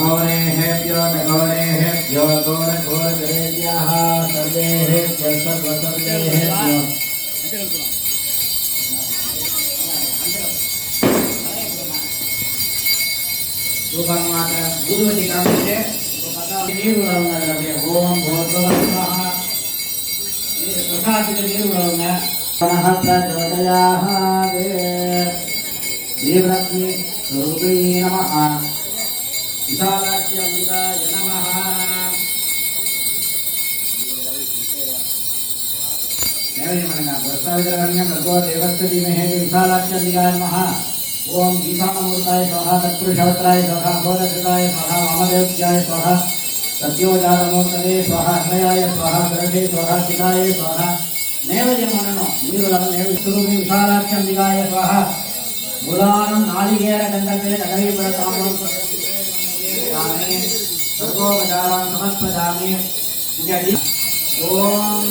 घोरेभ्यो घोरघोरघरेभ्यः सर्वेभ्यो सर्वसर्वेभ्यो super மாத்திர ஊதுவத்தி காமிச்சு நீர் உழவுங்க அப்படியே ஓம் போத்வஸ்வஹ நீர் பிரசாதத்துக்கு நீர் உழவுங்க பிரச்சோதயாஹாதே தீவிரத்மி ஸ்வரூபீ நமः विशालाक्षी अमृता विशालाक्षिकाय नमः। ओं गीतामूर्ताय स्वाहा तत्पुरुषवत्राय स्वाहा बोधकृताय स्वाहा वामदेव्याय स्वाहा सत्योजारमूर्तये स्वाहा अग्नयाय स्वाहा सरसे स्वाहा शिखाय स्वाहा नैवजमननो नीरुलम नैवस्वरूपी विशालाक्षिकाय सर्वोपचारान् समर्पयामि इत्यदि ॐ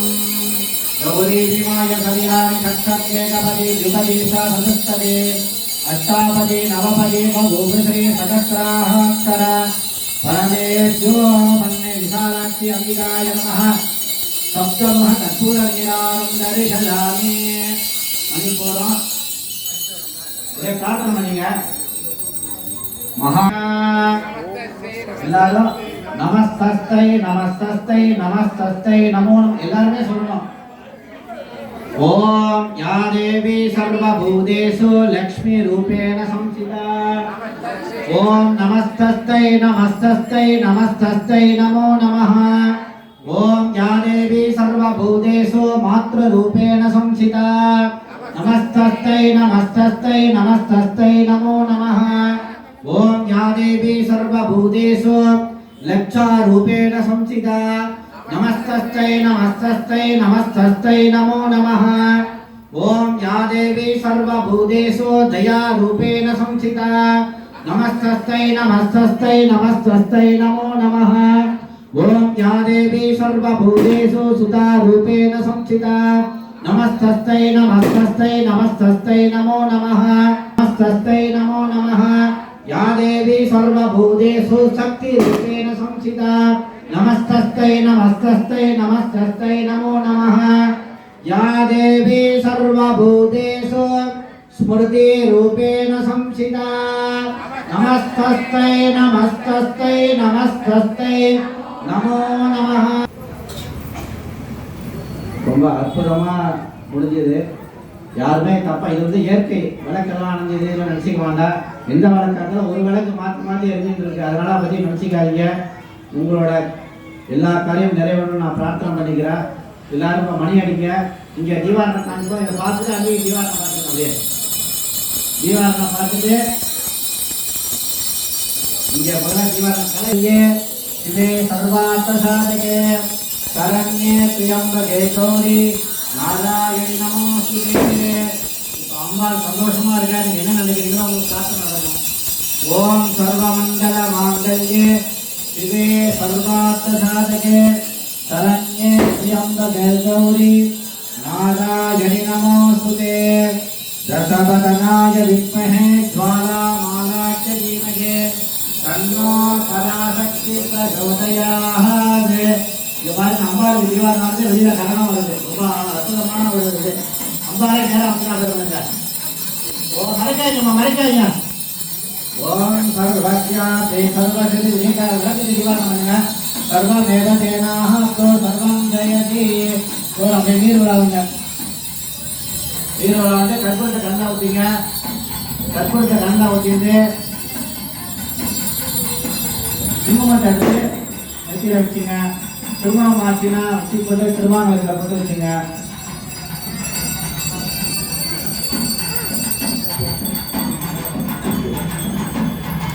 गौरीमाय शरीराणि षट्सप्तेकपदे द्विपदीशा सदस्तदे अष्टापदे नवपदे बहुश्री सहस्राक्षर परमेभ्यो मन्ये विशालाक्षि अम्बिकाय नमः सप्तमः कर्पूरनीरां दर्शयामि मणिपुरम् ஒரே பிரார்த்தனை பண்ணீங்க மகா எல்லாரும் நமஸ்தஸ்தை நமஸ்தஸ்தை நமஸ்தஸ்தை நமோ நம எல்லாருமே சொல்லணும். ஓம் யா தேவி சர்வபூதேஷு லக்ஷ்மி ரூபேண சம்சிதா. ஓம் நமஸ்தஸ்தை நமஸ்தஸ்தை நமஸ்தஸ்தை நமோ நமः ஓம் யா தேவி சர்வபூதேஷு மாத்ருரூபேண சம்சிதா. நமஸ்தஸ்தை நமஸ்தஸ்தை நமஸ்தஸ்தை நமோ நமः ఓం యాదేవి సర్వభూతేషు లక్షారూపేణ సంస్థిత నమస్తై నమస్తై నమస్తై నమో నమ. ఓం యాదేవి సర్వభూతేషు దయారూపేణ సంస్థిత నమస్తై నమస్తై నమస్తై నమో నమ. ఓం యాదేవి సర్వభూతేషు సుతారూపేణ సంస్థిత నమస్తై నమస్తై నమస్తై నమో నమ. నమస్తై నమో నమ. सर्वभूतेषु शक्तिरूपेण संस्थिता नमस्तस्यै नमस्तस्यै नमस्तस्यै नमो नमः या देवी सर्वभूतेषु स्मृतिरूपेण संस्थिता नमस्तस्यै नमस्तस्यै नमस्तस्यै नमो नमः ரொம்ப அற்புதமா முடிஞ்சது யாருமே தப்பா இது வந்து இயற்கை விளக்கெல்லாம் அணைஞ்சது இதெல்லாம் நினச்சிக்க வேண்டாம் எந்த வழக்காக இருந்தாலும் ஒரு விளக்கு மாற்றி மாற்றி எரிஞ்சுட்டு இருக்கு. அதனால அதை பற்றி நினச்சிக்காதீங்க. உங்களோட எல்லா காரியம் நிறைவேறணும்னு நான் பிரார்த்தனை பண்ணிக்கிறேன். எல்லாரும் இப்போ மணி அடிங்க. இங்கே தீபாரணம் காமிப்போம் இதை பார்த்துட்டு அங்கேயே தீபாரணம் பார்த்துக்கணும் அப்படியே. தீபாரணம் பார்த்துட்டு இங்கே முதல்ல தீபாரணம் கலையே சிவே சர்வார்த்த சாதகே. சரண்யே பிரியம்பகே கௌரி நாராயணி நமோஸ்துதே அம்மா சந்தோஷமா இருக்காரு என்ன நினைக்கிறீங்களோ உங்களுக்கு காத்து நடக்கும் ஓம் சர்வமங்கல மாங்கல்யே சிவே சர்வார்த்த சாதகே சரண்யே ஸ்ரீயம்ப கௌரி நாராயணி நமோஸ்துதே தசபதனாய வித்மஹே ஜுவாலா மாலாச்ச தீமகே தன்னோ கலாசக்தி பிரசோதயாஹாது இந்த மாதிரி அம்பாளுக்கு தீபாவளி நடந்து வெளியில கரணம் வருது ரொம்ப அற்புதமான ஒரு இது அம்பாலே நேரம் வந்து வருங்க ஓ மறைக்காதீங்கம்மா மறைக்காதீங்க ஓம் தே நீங்க விளக்கு பண்ணுங்க சர்வ வேத தேனாக சர்வம் ஜெயதி ஓ அப்படியே நீர் விழாவுங்க வந்து கற்பூரத்தை கண்ணா ஊற்றிங்க கற்பூரத்தை கண்ணா ஊற்றிட்டு குங்குமத்தை எடுத்து நெத்தியில் வச்சுங்க திருமணம் ஆச்சுன்னா வச்சு போட்டு திருமணம் வச்சுங்க